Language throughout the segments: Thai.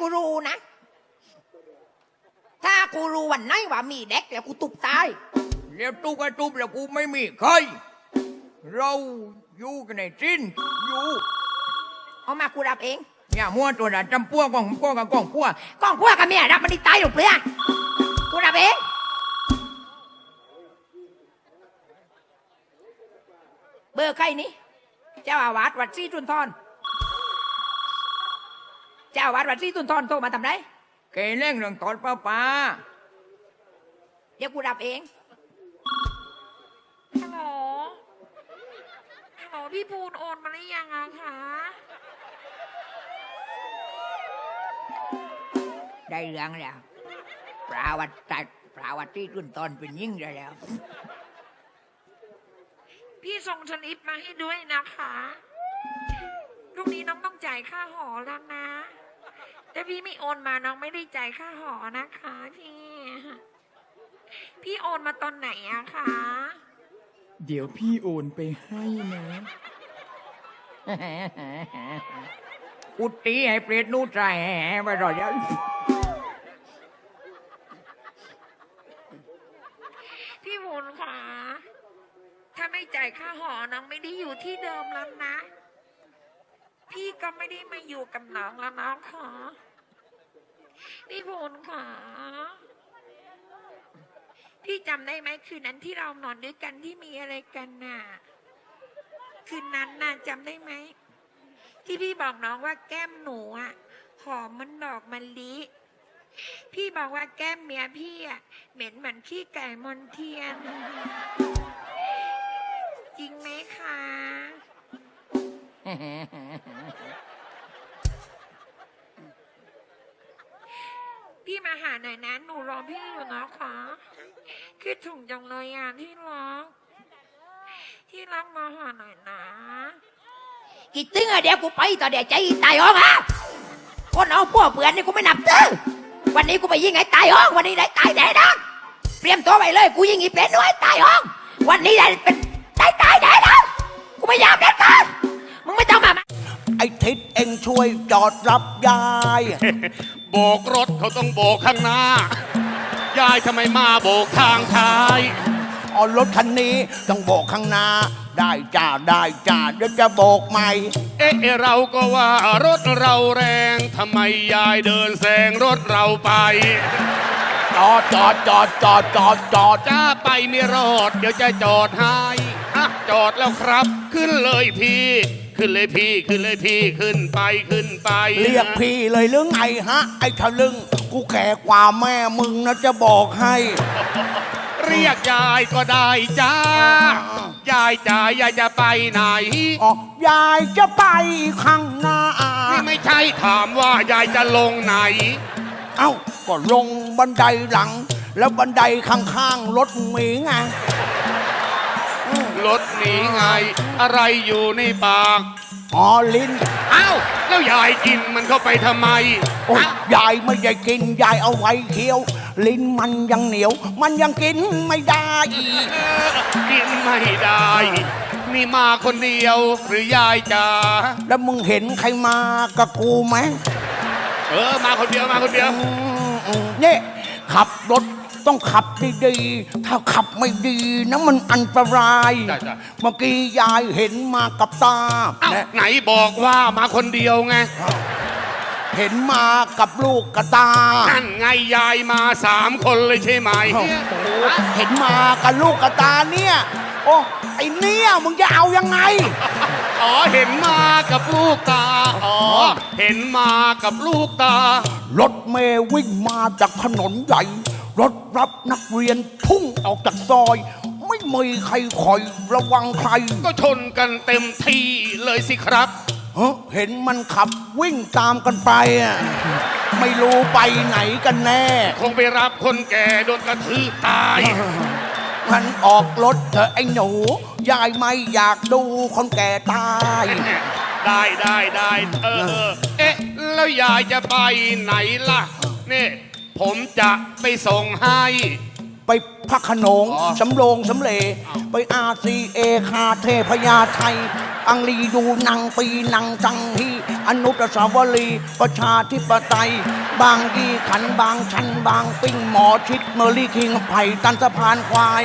กูรู้นะ ถ้ากูรู้วันไหนว่ามีเด็กแล้วกูตุบตายเรียบตุ๊กไอ้ตุ๊บแล้วกูไม่มีใคร เราอยู่กันในจินอยู่เอามากูรับเองอย่ามัวตัวนั้นจำพวกกองพวกกับกองพวกกล้องพวกกับเมียรับมันได้ตายหรือเปล่ากูรับเองเบอร์ใครนี่เจ้าอาวาสวัดศรีจุนทร เจ้าอาวาสวัดศรีจุนทรโทรมาทำไรเกเร่งเรื่องตอดป้าป้าเดี๋ยวกูรับเองฮัลโหลฮัลโหลพี่ภูนโอนมาหรือยังอะคะได้เรื่องแล้วปราวัติตัดปราวัติที่จุนทรเป็นยิ่งได้แล้ว พี่ส่งสลิปมาให้ด้วยนะคะพรุ่งนี้น้องต้องจ่ายค่าหอแล้วนะ แต่พี่ไม่โอนมาน้องไม่ได้จ่ายค่าหอนะคะพี่ พี่โอนมาตอนไหนอะคะ เดี๋ยวพี่โอนไปให้นะกูตีให้เปรตนู่นใจแห่ไปรอยยันพี่ภูนค่ะ ถ้าไม่จ่ายค่าหอน้องไม่ได้อยู่ที่เดิมแล้วนะ พี่ก็ไม่ได้มาอยู่กับน้องแล้วน้องค่ะพี่ภูนค่ะ พี่จำได้ไหมคืนนั้นที่เรานอนด้วยกันที่มีอะไรกันน่ะ คืนนั้นน่ะจำได้ไหม ที่พี่บอกน้องว่าแก้มหนูอะหอมมันดอกมะลิพี่บอกว่าแก้มเมียพี่อะเหม็นเหมือนขี้ไก่มนเทียน จริงไหมคะ พี่มาหาหน่อยนะ หนูรอพี่อยู่นะคะคิดถึงจังเลยอะที่รักที่รักมาหาหน่อยนะ กี่ตึงอะเดี๋ยวกูไปต่อเดี๋ยวใจตายออกอะคนเอาพวกเปื่อนนี่กูไม่นับตื้อวันนี้กูไปยิงไอ้ตายออกวันนี้ได้ตายแน่นอนเตรียมตัวไปเลย กูยิงอีเป็นด้วยตายออกวันนี้ได้เป็นตายตายแน่นอนกูไม่ยอมเด็ดขาด มึงไม่ต้องมาไอ้ทิศเองช่วยจอดรับยาย โบกรถเขาต้องโบกข้างหน้า ยายทำไมมาโบกทางท้าย เอารถคันนี้ต้องโบกข้างหน้า ได้จ้าได้จ้าเดี๋ยวจะโบกใหม่เอ๊ะเราก็ว่ารถเราแรงทำไมยายเดินแซงรถเราไปจอดจอดจอดจอดจอดจอดจ้าไปไม่รอด เดี๋ยวจะจอดให้อะจอดแล้วครับ ขึ้นเลยพี่ ขึ้นเลยพี่ขึ้นเลยพี่ขึ้นไปขึ้นไปเรียกพี่เลยหรือไงฮะ ไอ้ทะลึงกูแก่กว่าแม่มึงนะจะบอกให้ เรียกยายก็ได้จ้ายายจ๋ายายจะไปไหนอ๋อยายจะไปข้างหน้านี่ไม่ใช่ถามว่ายายจะลงไหน เอ้าก็ลงบันไดหลัง แล้วบันไดข้างๆรถหมีไง รถหนีไง อะไรอยู่ในปาก อ๋อลิ้นอ้าวแล้วยายกินมันเข้าไปทำไมโอ้ยฮะยายไม่ได้กินยายเอาไว้เคี้ยว ลิ้นมันยังเหนียว มันยังกินไม่ได้อีกเออกินไม่ได้ นี่มาคนเดียวหรือยายจ๋าแล้วมึงเห็นใครมากับกูไหมเออมาคนเดียวมาคนเดียว อืมอืมนี่ขับรถ ต้องขับดีๆ ถ้าขับไม่ดีนะมันอันตรายจ้ะจ้ะเมื่อกี้ยายเห็นมากับตาอ้าวและไหนบอกว่ามาคนเดียวไง เห็นมากับลูกกับตา นั่นไงยายมาสามคนเลยใช่ไหม โอ้โหเห็นมากับลูกกับตาเนี่ย โอ้ไอเนี่ยมึงจะเอายังไง อ๋อเห็นมากับลูกตา อ๋อ เห็นมากับลูกตา รถเมย์วิ่งมาจากถนนใหญ่ รถรับนักเรียนพุ่งออกจากซอย ไม่มีใครคอยระวังใครก็ชนกันเต็มที่เลยสิครับเฮ้อเห็นมันขับวิ่งตามกันไปอะไม่รู้ไปไหนกันแน่ คงไปรับคนแก่โดนกระทืบตาย มันออกรถเถอะไอ้หนู ยายไม่อยากดูคนแก่ตาย ได้ได้ได้เออเออเอ๊ะ แล้วยายจะไปไหนล่ะนี่ ผมจะไปส่งให้ ไปพักขนง อ๋อสำโรงสำเลไปอาซีเอคาเทพยาไทย อังรีดูหนังปีหนังจังฮีอนุตสาวรีย์ประชาธิปไตย บางยีขันบางชันบางปิ้งหมอชิดเมอรี่คิงไผ่ตันสะพานควาย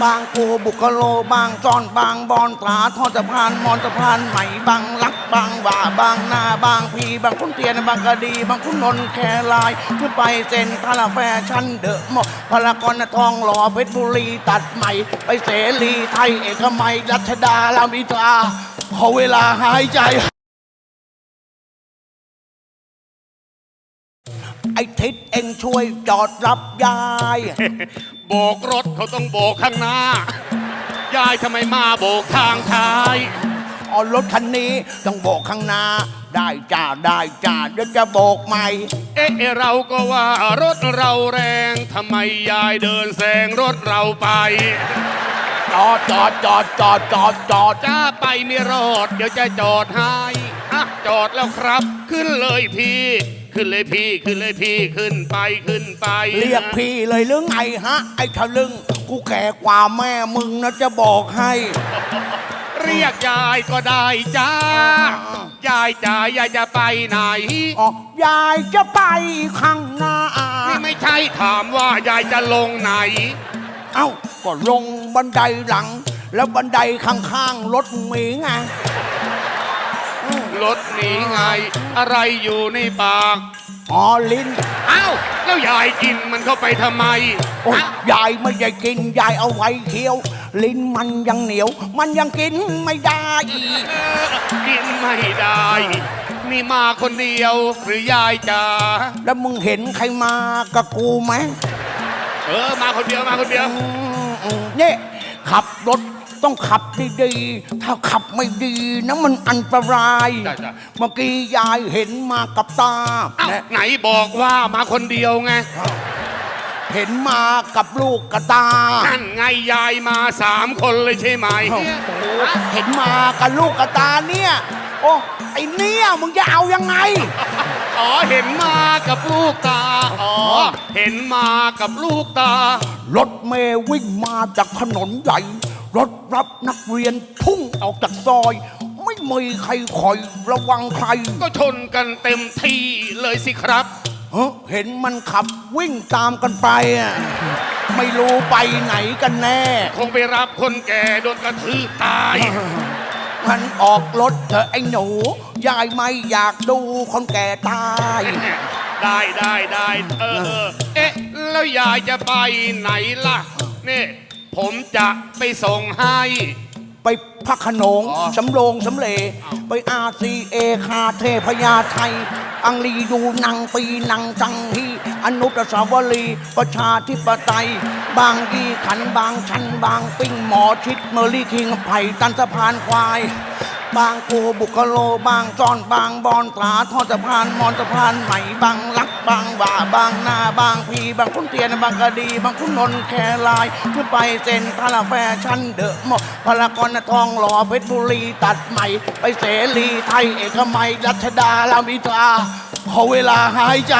บางโกบุกโลบางจอนบางบอนตราทอดสะพานมอนสะพานใหม่บางลักบางว่าบางนาบางพีบางขุนเตียนบางกะดี บางขุนนนท์แครายขึ้นไปเซ็นทารัลแฟชั่นเดอะมอลล์พารากอนทองหล่อเพชรบุรีตัดใหม่ ไปเสรีไทยเอกมัยรัชดาลามิตราขอเวลาหายใจไอ้ทิศเองช่วยจอดรับยาย โบกรถเขาต้องโบกข้างหน้า ยายทำไมมาโบกทางท้าย เอารถคันนี้ต้องโบกข้างหน้า ได้จ้าได้จ้าเดี๋ยวจะโบกใหม่ เอ๊ะเราก็ว่ารถเราแรงทำไมยายเดินแซงรถเราไป จอดจอดจอดจอดจอดจอดจ้าไปไม่รอด เดี๋ยวจะจอดให้อะจอดแล้วครับ ขึ้นเลยพี่ ขึ้นเลยพี่ขึ้นเลยพี่ขึ้นไปขึ้นไปเรียกพี่เลยหรือไงฮะ ไอ้ทะลึงกูแก่กว่าแม่มึงนะจะบอกให้ เรียกยายก็ได้จ้ายายจ๋ายายจะไปไหนอ๋อยายจะไปข้างหน้านี่ไม่ใช่ถามว่ายายจะลงไหน เอ้าก็ลงบันไดหลัง แล้วบันไดข้างๆรถมีไง รถหนีไง อะไรอยู่ในปาก อ๋อลิ้นอ้าวแล้วยายกินมันเข้าไปทำไม โอ้ยฮะยายไม่ได้กินยายเอาไว้เคี้ยว ลิ้นมันยังเหนียว มันยังกินไม่ได้อีกเออกินไม่ได้ นี่มาคนเดียวหรือยายจ๋าแล้วมึงเห็นใครมากับกูไหม เออ มาคนเดียวมาคนเดียว อืมอืมเนี่ยขับรถ ต้องขับดีๆ ถ้าขับไม่ดีนะมันอันตรายจ้ะจ้ะ เมื่อกี้ยายเห็นมากับตาอ้าวและไหนบอกว่ามาคนเดียวไง เห็นมากับลูกกับตา นั่นไงยายมาสามคนเลยใช่ไหม โอ้โหเห็นมากับลูกกับตาเนี่ย โอ้ไอเนี่ยมึงจะเอายังไง อ๋อเห็นมากับลูกตา อ๋อเห็นมากับลูกตา รถเมย์วิ่งมาจากถนนใหญ่ รถรับนักเรียนพุ่งออกจากซอย ไม่มีใครคอยระวังใครก็ชนกันเต็มที่เลยสิครับ เฮ้อเห็นมันขับวิ่งตามกันไปอะไม่รู้ไปไหนกันแน่ คงไปรับคนแก่โดนกระทืบตาย มันออกรถเถอะไอ้หนู ยายไม่อยากดูคนแก่ตาย ได้ได้ได้เออเออเอ๊ะ แล้วยายจะไปไหนล่ะนี่ ผมจะไปส่งให้ ไปพักขนงอ๋อสำโรงสำเลไปอาซีเอคาเทพยาไทย อังรีดูหนังปีหนังจังฮีอนุตสาวรีย์ประชาธิปไตย บางยีขันบางชันบางปิ้งหมอชิดเมอรี่คิงไผ่ตันสะพานควาย บางโกบุกโลบางจอนบางบอนตราทอดสะพานมอนสะพานใหม่บางลักบางว่าบางนาบางพีบางขุนเตียนบางกะดี บางขุนนนท์แครายขึ้นไปเซ็นทรัลแฟชั่นเดอะมอลล์พารากอนทองหล่อเพชรบุรีตัดใหม่ ไปเสรีไทยเอกมัยรัชดาลามิตาขอเวลาหายใจ